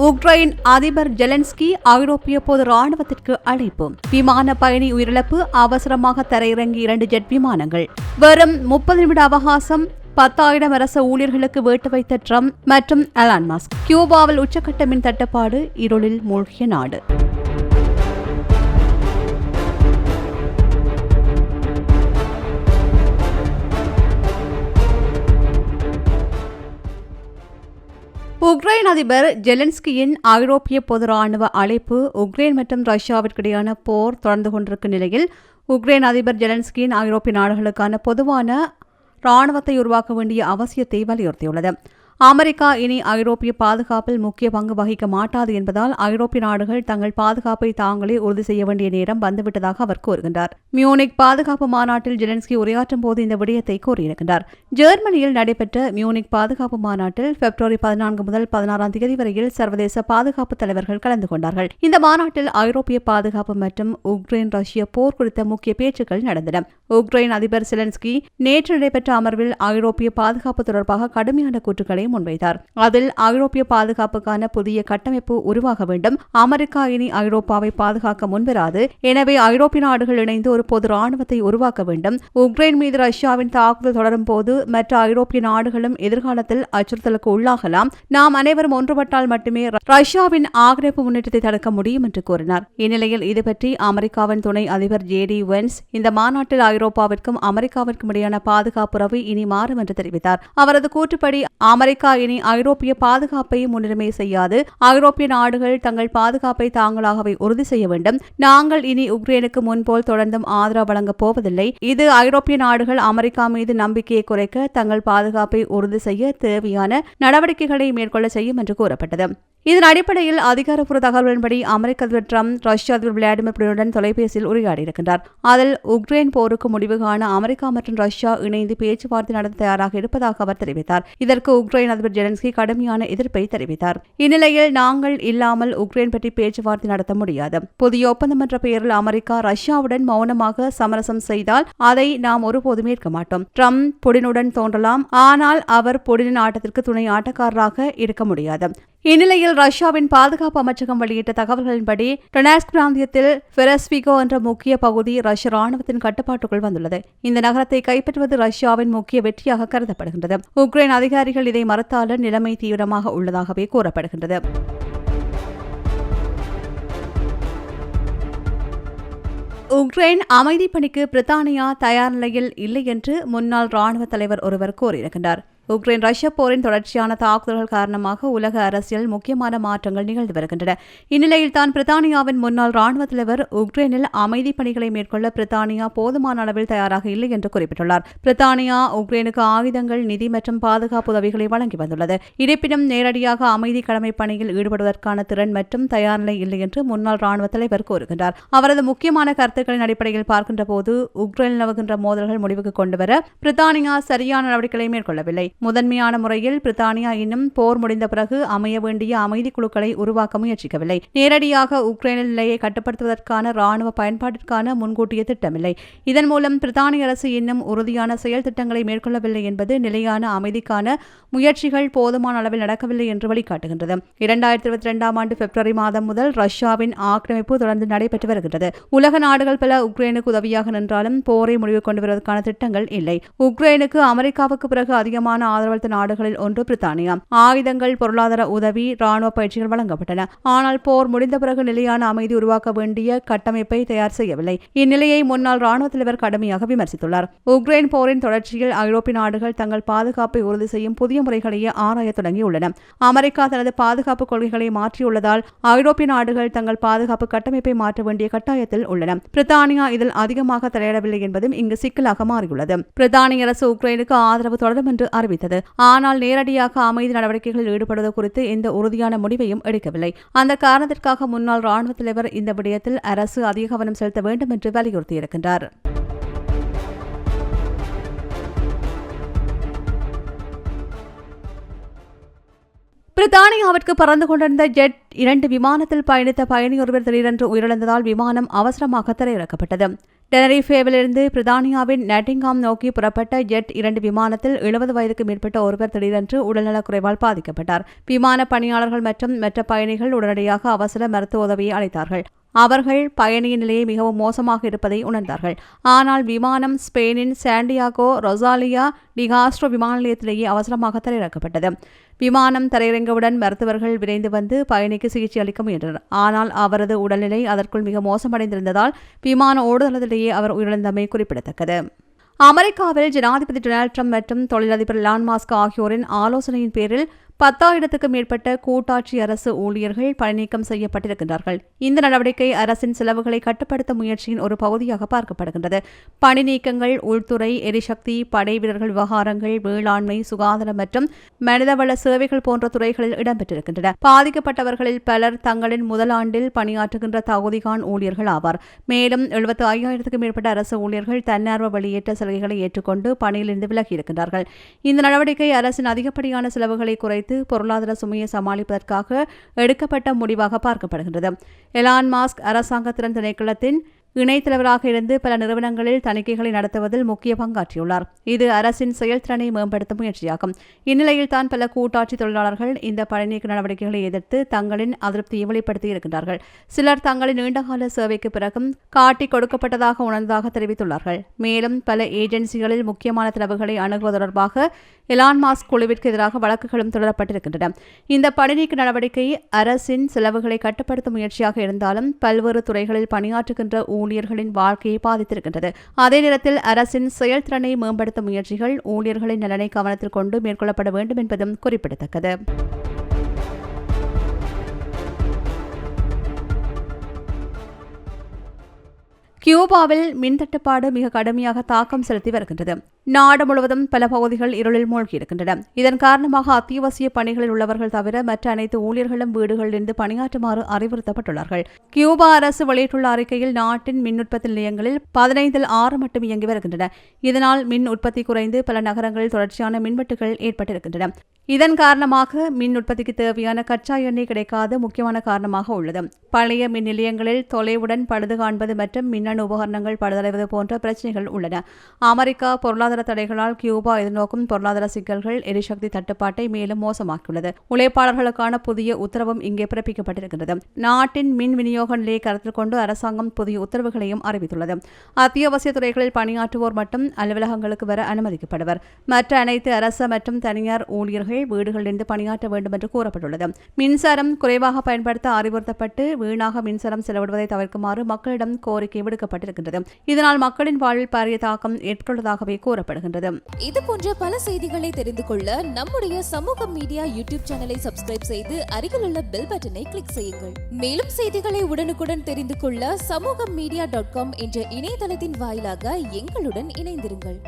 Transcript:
Ukraine அதிபர் Zelensky ஐரோப்பிய பொது ராணுவத்திற்கு அழைப்பு. விமான பயணி உயிரிழப்பு அவசரமாக தரையிறங்கி இரண்டு ஜெட் விமானங்கள். வெறும் முப்பது நிமிட அவகாசம் பத்தாயிரம் அரச ஊழியர்களுக்கு வேட்டு வைத்த ட்ரம்ப் மற்றும் அலான் மாஸ்க். கியூபாவில் உச்சக்கட்ட மின் தட்டுப்பாடு இருளில் மூழ்கிய நாடு. உக்ரைன் அதிபர் ஜெலன்ஸ்கியின் ஐரோப்பிய பொது ராணுவ அழைப்பு உக்ரைன் மற்றும் ரஷ்யாவிற்கிடையான போர் தொடர்ந்து கொண்டிருக்கும் நிலையில் உக்ரைன் அதிபர் ஜெலன்ஸ்கியின் ஐரோப்பிய நாடுகளுக்கான பொதுவான ராணுவத்தை உருவாக்க வேண்டிய அவசியத்தை வலியுறுத்தியுள்ளது. அமெரிக்கா இனி ஐரோப்பிய பாதுகாப்பில் முக்கிய பங்கு வகிக்க மாட்டாது என்பதால் ஐரோப்பிய நாடுகள் தங்கள் பாதுகாப்பை தாங்களே உறுதி செய்ய வேண்டிய நேரம் வந்துவிட்டதாக அவர் கூறுகின்றார். மியூனிக் பாதுகாப்பு மாநாட்டில் ஜெலன்ஸ்கி உரையாற்றும் போது இந்த விடயத்தை கூறியிருக்கின்றார். ஜெர்மனியில் நடைபெற்ற மியூனிக் பாதுகாப்பு மாநாட்டில் பிப்ரவரி பதினான்கு முதல் பதினாறாம் தேதி வரையில் சர்வதேச பாதுகாப்பு தலைவர்கள் கலந்து கொண்டார்கள். இந்த மாநாட்டில் ஐரோப்பிய பாதுகாப்பு மற்றும் உக்ரைன் ரஷ்ய போர் குறித்த முக்கிய பேச்சுக்கள் நடந்தன. உக்ரைன் அதிபர் செலன்ஸ்கி நேற்று நடைபெற்ற அமர்வில் ஐரோப்பிய பாதுகாப்பு தொடர்பாக கடுமையான கூற்றுக்களை முன்வைத்தார். அதில் ஐரோப்பிய பாதுகாப்புக்கான புதிய கட்டமைப்பு உருவாக வேண்டும். அமெரிக்கா இனி ஐரோப்பாவை பாதுகாக்க முன்வராது. எனவே ஐரோப்பிய நாடுகள் இணைந்து ஒரு பொது ராணுவத்தை உருவாக்க வேண்டும். உக்ரைன் மீது ரஷ்யாவின் தாக்குதல் தொடரும் போது மற்ற ஐரோப்பிய நாடுகளும் எதிர்காலத்தில் அச்சுறுத்தலுக்கு உள்ளாகலாம். நாம் அனைவரும் ஒன்றுபட்டால் மட்டுமே ரஷ்யாவின் ஆக்கிரமிப்பு முன்னேற்றத்தை தடுக்க முடியும் என்று கூறினார். இந்நிலையில் இதுபற்றி அமெரிக்காவின் துணை அதிபர் ஜே டி வென்ஸ் இந்த மாநாட்டில் ஐரோப்பாவிற்கும் அமெரிக்காவிற்கும் இடையான பாதுகாப்பு உறவு இனி மாறும் என்று தெரிவித்தார். அவரது கூற்றுப்படி அமெரிக்க இனி ஐரோப்பிய பாதுகாப்பை முன்னுரிமை செய்யாது. ஐரோப்பிய நாடுகள் தங்கள் பாதுகாப்பை தாங்களாகவே உறுதி செய்ய வேண்டும். நாங்கள் இனி உக்ரைனுக்கு முன்போல் தொடர்ந்தும் ஆதரவு வழங்கப் போவதில்லை. இது ஐரோப்பிய நாடுகள் அமெரிக்கா மீது நம்பிக்கையை குறைக்க தங்கள் பாதுகாப்பை உறுதி செய்ய தேவையான நடவடிக்கைகளை மேற்கொள்ள செய்யும் என்று கூறப்பட்டது. இதன் அடிப்படையில் அதிகாரப்பூர்வ தகவலின்படி அமெரிக்க அதிபர் ட்ரம்ப் ரஷ்ய அதிபர் விளாடிமிர் புடினுடன் தொலைபேசியில் உரையாடியிருக்கின்றார். அதில் உக்ரைன் போருக்கு முடிவு காண அமெரிக்கா மற்றும் ரஷ்யா இணைந்து பேச்சுவார்த்தை நடத்த தயாராக இருப்பதாக அவர் தெரிவித்தார். இதற்கு உக்ரைன் அதிபர் ஜெலன்ஸ்கி கடுமையான எதிர்ப்பை தெரிவித்தார். இந்நிலையில் நாங்கள் இல்லாமல் உக்ரைன் பற்றி பேச்சுவார்த்தை நடத்த முடியாது. புதிய ஒப்பந்தம் என்ற பெயரில் அமெரிக்கா ரஷ்யாவுடன் மௌனமாக சமரசம் செய்தால் அதை நாம் ஒருபோதும் ஏற்க மாட்டோம். ட்ரம்ப் புடினுடன் தோன்றலாம். ஆனால் அவர் புடினின் ஆட்டத்திற்கு துணை ஆட்டக்காரராக இருக்க முடியாது. இந்நிலையில் ரஷ்யாவின் பாதுகாப்பு அமைச்சகம் வெளியிட்ட தகவல்களின்படி டொனாஸ்க் பிராந்தியத்தில் ஃபெரஸ்விகோ என்ற முக்கிய பகுதி ரஷ்ய ராணுவத்தின் கட்டுப்பாட்டுக்குள் வந்துள்ளது. இந்த நகரத்தை கைப்பற்றுவது ரஷ்யாவின் முக்கிய வெற்றியாக கருதப்படுகின்றது. உக்ரைன் அதிகாரிகள் இதை மறுத்தாலும் நிலைமை தீவிரமாக உள்ளதாகவே கூறப்படுகின்றது. உக்ரைன் அமைதி பணிக்கு பிரித்தானியா தயார் நிலையில் இல்லை என்று முன்னாள் ராணுவ தலைவர் ஒருவர் கூறியிருக்கின்றார். உக்ரைன் ரஷ்ய போரின் தொடர்ச்சியான தாக்குதல்கள் காரணமாக உலக அரசியல் முக்கியமான மாற்றங்கள் நிகழ்ந்து வருகின்றன. இந்நிலையில் தான் பிரித்தானியாவின் முன்னாள் ராணுவ தலைவர் உக்ரைனில் அமைதி பணிகளை மேற்கொள்ள பிரித்தானியா போதுமான அளவில் தயாராக இல்லை என்று குறிப்பிட்டுள்ளார். பிரித்தானியா உக்ரைனுக்கு ஆயுதங்கள் நிதி மற்றும் பாதுகாப்பு உதவிகளை வழங்கி வந்துள்ளது. இருப்பினும் நேரடியாக அமைதி கடமை பணியில் ஈடுபடுவதற்கான திறன் மற்றும் தயார் நிலை இல்லை என்று முன்னாள் ராணுவ தலைவர் கூறுகின்றார். அவரது முக்கியமான கருத்துக்களின் அடிப்படையில் பார்க்கின்ற போது உக்ரைன் நிலவுகின்ற மோதல்கள் முடிவுக்கு கொண்டுவர பிரித்தானியா சரியான நடவடிக்கைகளை மேற்கொள்ளவில்லை. முதன்மையான முறையில் பிரித்தானியா இன்னும் போர் முடிந்த பிறகு அமைய வேண்டிய அமைதி குழுக்களை உருவாக்க முயற்சிக்கவில்லை. நேரடியாக உக்ரைனில் நிலையை கட்டுப்படுத்துவதற்கான ராணுவ பயன்பாட்டிற்கான முன்கூட்டிய திட்டமில்லை. இதன் மூலம் பிரித்தானிய அரசு இன்னும் உறுதியான செயல் திட்டங்களை மேற்கொள்ளவில்லை என்பது நிலையான அமைதிக்கான முயற்சிகள் போதுமான அளவில் நடக்கவில்லை என்று வழிகாட்டுகின்றது. இரண்டாயிரத்தி இருபத்தி இரண்டாம் ஆண்டு பிப்ரவரி மாதம் முதல் ரஷ்யாவின் ஆக்கிரமிப்பு தொடர்ந்து நடைபெற்று வருகின்றது. உலக நாடுகள் பல உக்ரைனுக்கு உதவியாக நின்றாலும் போரை முடிவு கொண்டு வருவதற்கான திட்டங்கள் இல்லை. உக்ரைனுக்கு அமெரிக்காவுக்கு பிறகு அதிகமான ஆதரவளித்த நாடுகளில் ஒன்று பிரித்தானியா. ஆயுதங்கள் பொருளாதார உதவி ராணுவ பயிற்சிகள் வழங்கப்பட்டன. ஆனால் போர் முடிந்த பிறகு நிலையான அமைதி உருவாக்க வேண்டிய கட்டமைப்பை தயார் செய்யவில்லை. இந்நிலையை முன்னாள் ராணுவ தலைவர் கடுமையாக விமர்சித்துள்ளார். உக்ரைன் போரின் தொடர்ச்சியில் ஐரோப்பிய நாடுகள் தங்கள் பாதுகாப்பை உறுதி செய்யும் புதிய முறைகளையே ஆராய தொடங்கியுள்ளன. அமெரிக்கா தனது பாதுகாப்பு கொள்கைகளை மாற்றியுள்ளதால் ஐரோப்பிய நாடுகள் தங்கள் பாதுகாப்பு கட்டமைப்பை மாற்ற வேண்டிய கட்டாயத்தில் உள்ளன. பிரித்தானியா இதில் அதிகமாக தலையிடவில்லை என்பதும் இங்கு சிக்கலாக மாறியுள்ளது. பிரித்தானிய அரசு உக்ரைனுக்கு ஆதரவு தொடரும் என்று அறிவித்தார் தெரிவித்தது. ஆனால் நேரடியாக அமைதி நடவடிக்கைகளில் ஈடுபடுவது குறித்து எந்த உறுதியான முடிவையும் எடுக்கவில்லை. அந்த காரணத்திற்காக முன்னாள் ராணுவ தலைவர் இந்த விடயத்தில் அரசு அதிக கவனம் செலுத்த வேண்டும் என்று வலியுறுத்தியிருக்கின்றார். பிரித்தானியாவிற்கு பறந்து கொண்டிருந்த ஜெட் இரண்டு விமானத்தில் பயணித்த பயணி ஒருவர் திடீரென்று உயிரிழந்ததால் விமானம் அவசரமாக திரையிறக்கப்பட்டது. டெனரிஃபேவிலிருந்து பிரித்தானியாவின் நட்டிங்காம் நோக்கி புறப்பட்ட ஜெட் இரண்டு விமானத்தில் எழுபது வயதுக்கு மேற்பட்ட ஒருவர் திடீரென்று உடல்நலக்குறைவால் பாதிக்கப்பட்டார். விமான பணியாளர்கள் மற்றும் மற்ற பயணிகள் உடனடியாக அவசர மருத்துவ உதவியை அளித்தார்கள். அவர்கள் பயணியின் நிலையை மிகவும் மோசமாக இருப்பதை உணர்ந்தார்கள். ஆனால் விமானம் ஸ்பெயினின் சாண்டியாகோ ரொசாலியா டிகாஸ்ட்ரோ விமான நிலையத்திலேயே அவசரமாக தரையிறக்கப்பட்டது. விமானம் தரையிறங்கவுடன் மருத்துவர்கள் விரைந்து வந்து பயணிக்கு சிகிச்சை அளிக்க முயன்றனர். ஆனால் அவரது உடல்நிலை அதற்குள் மிக மோசமடைந்திருந்ததால் விமான ஓடுதளத்திலேயே அவர் உயிரிழந்தமை குறிப்பிடத்தக்கது. அமெரிக்காவில் ஜனாதிபதி டொனால்டு ட்ரம்ப் மற்றும் தொழிலதிபர் லான் மாஸ்க் ஆகியோரின் ஆலோசனையின் பேரில் பத்தாயிரத்துக்கும் மேற்பட்ட கூட்டாட்சி அரசு ஊழியர்கள் பணிநீக்கம் செய்யப்பட்டிருக்கின்றார்கள். இந்த நடவடிக்கை அரசின் செலவுகளை கட்டுப்படுத்த முயற்சியின் ஒரு பகுதியாக பார்க்கப்படுகின்றது. பணிநீக்கங்கள் உள்துறை எரிசக்தி படை வீரர்கள் விவகாரங்கள் வேளாண்மை சுகாதாரம் மற்றும் மனிதவள சேவைகள் போன்ற துறைகளில் இடம்பெற்றிருக்கின்றன. பாதிக்கப்பட்டவர்களில் பலர் தங்களின் முதலாண்டில் பணியாற்றுகின்ற தகுதிகான் ஊழியர்கள் ஆவார். மேலும் எழுபத்தி ஐயாயிரத்துக்கும் மேற்பட்ட அரசு ஊழியர்கள் தன்னார்வ வெளியேற்ற சலுகைகளை ஏற்றுக்கொண்டு பணியிலிருந்து விலகியிருக்கின்றார்கள். இந்த நடவடிக்கை அரசின் அதிகப்படியான செலவுகளை குறைத்து பொருளாதார சுமையை சமாளிப்பதற்காக எடுக்கப்பட்ட முடிவாக பார்க்கப்படுகின்றது. எலான் மாஸ்க் அரசாங்கத்திறன் திணைக்களத்தின் திணைக்களத்தின் இணைத்தலைவராக இருந்து பல நிறுவனங்களில் தணிக்கைகளை நடத்துவதில் முக்கிய பங்காற்றியுள்ளார். இது அரசின் செயல்திறனை மேம்படுத்தும் முயற்சியாகும். இந்நிலையில் தான் பல கூட்டாட்சி தொழிலாளர்கள் இந்த பணிநீக்க நடவடிக்கைகளை எதிர்த்து தங்களின் அதிருப்தியை வெளிப்படுத்தி இருக்கின்றார்கள். சிலர் தங்களின் நீண்டகால சேவைக்கு பிறகும் காட்டி கொடுக்கப்பட்டதாக உணர்ந்ததாக தெரிவித்துள்ளார்கள். மேலும் பல ஏஜென்சிகளில் முக்கியமான தளவுகளை அணுகுவது தொடர்பாக எலான் மாஸ்க் குழுவிற்கு எதிராக வழக்குகளும் தொடரப்பட்டிருக்கின்றன. இந்த பணிநீக்க நடவடிக்கை அரசின் செலவுகளை கட்டுப்படுத்தும் முயற்சியாக இருந்தாலும் பல்வேறு துறைகளில் பணியாற்றுகின்ற ஊழியர்களின் வாழ்க்கையை பாதித்திருக்கின்றது. அதே நேரத்தில் அரசின் செயல்திறனை மேம்படுத்தும் முயற்சிகள் ஊழியர்களின் நலனை கவனத்தில் கொண்டு மேற்கொள்ளப்பட வேண்டும் என்பதும் குறிப்பிடத்தக்கது. கியூபாவில் மின் தட்டுப்பாடு மிக கடுமையாக தாக்கம் செலுத்தி வருகின்றது. நாடு முழுவதும் பல பகுதிகள் இருளில் மூழ்கியிருக்கின்றன இதன் காரணமாக அத்தியாவசிய பணிகளில் உள்ளவர்கள் தவிர மற்ற அனைத்து ஊழியர்களும் வீடுகளிலிருந்து பணியாற்றுமாறு அறிவுறுத்தப்பட்டுள்ளார்கள். கியூபா அரசு வெளியிட்டுள்ள அறிக்கையில் நாட்டின் மின் உற்பத்தி நிலையங்களில் பதினைந்தில் ஆறு மட்டும் இயங்கி வருகின்றன. இதனால் மின் உற்பத்தி குறைந்து பல நகரங்களில் தொடர்ச்சியான மின்வெட்டுகள் ஏற்பட்டிருக்கின்றன. இதன் காரணமாக மின் உற்பத்திக்கு தேவையான கச்சா எண்ணெய் கிடைக்காது முக்கியமான காரணமாக உள்ளது. பழைய மின் நிலையங்களில் தொலைவுடன் பழுது காண்பது மற்றும் மின் மின்னணு உபகரணங்கள் படுதலைவது போன்ற பிரச்சினைகள் உள்ளன. அமெரிக்கா பொருளாதார தடைகளால் கியூபா எதிர்நோக்கும் பொருளாதார சிக்கல்கள் எரிசக்தி தட்டுப்பாட்டை மேலும் மோசமாக்கியுள்ளது. உழைப்பாளர்களுக்கான புதிய உத்தரவும் இங்கே பிறப்பிக்கப்பட்டிருக்கிறது. நாட்டின் மின் விநியோக நிலையை கருத்தில் கொண்டு அரசாங்கம் புதிய உத்தரவுகளையும் அறிவித்துள்ளது. அத்தியாவசிய துறைகளில் பணியாற்றுவோர் மட்டும் அலுவலகங்களுக்கு வர அனுமதிக்கப்படுவர். மற்ற அனைத்து அரசு மற்றும் தனியார் ஊழியர்கள் வீடுகளிலிருந்து பணியாற்ற வேண்டும் என்று கூறப்பட்டுள்ளது. மின்சாரம் குறைவாக பயன்படுத்த அறிவுறுத்தப்பட்டு வீணாக மின்சாரம் செலவிடுவதை தவிர்க்குமாறு மக்களிடம் கோரிக்கை தெரிவிக்கப்பட்டிருக்கின்றது இதனால் மக்களின் வாழ்வில் பாரிய தாக்கம் ஏற்பட்டுள்ளதாகவே கூறப்படுகின்றது. இது போன்ற பல செய்திகளை தெரிந்து கொள்ள நம்முடைய சமூக மீடியா யூடியூப் சேனலை சப்ஸ்கிரைப் செய்து அருகில் உள்ள பெல் பட்டனை கிளிக் செய்யுங்கள். மேலும் செய்திகளை உடனுக்குடன் தெரிந்து கொள்ள சமூக மீடியா டாட் காம் என்ற இணையதளத்தின் வாயிலாக எங்களுடன் இணைந்திருங்கள்.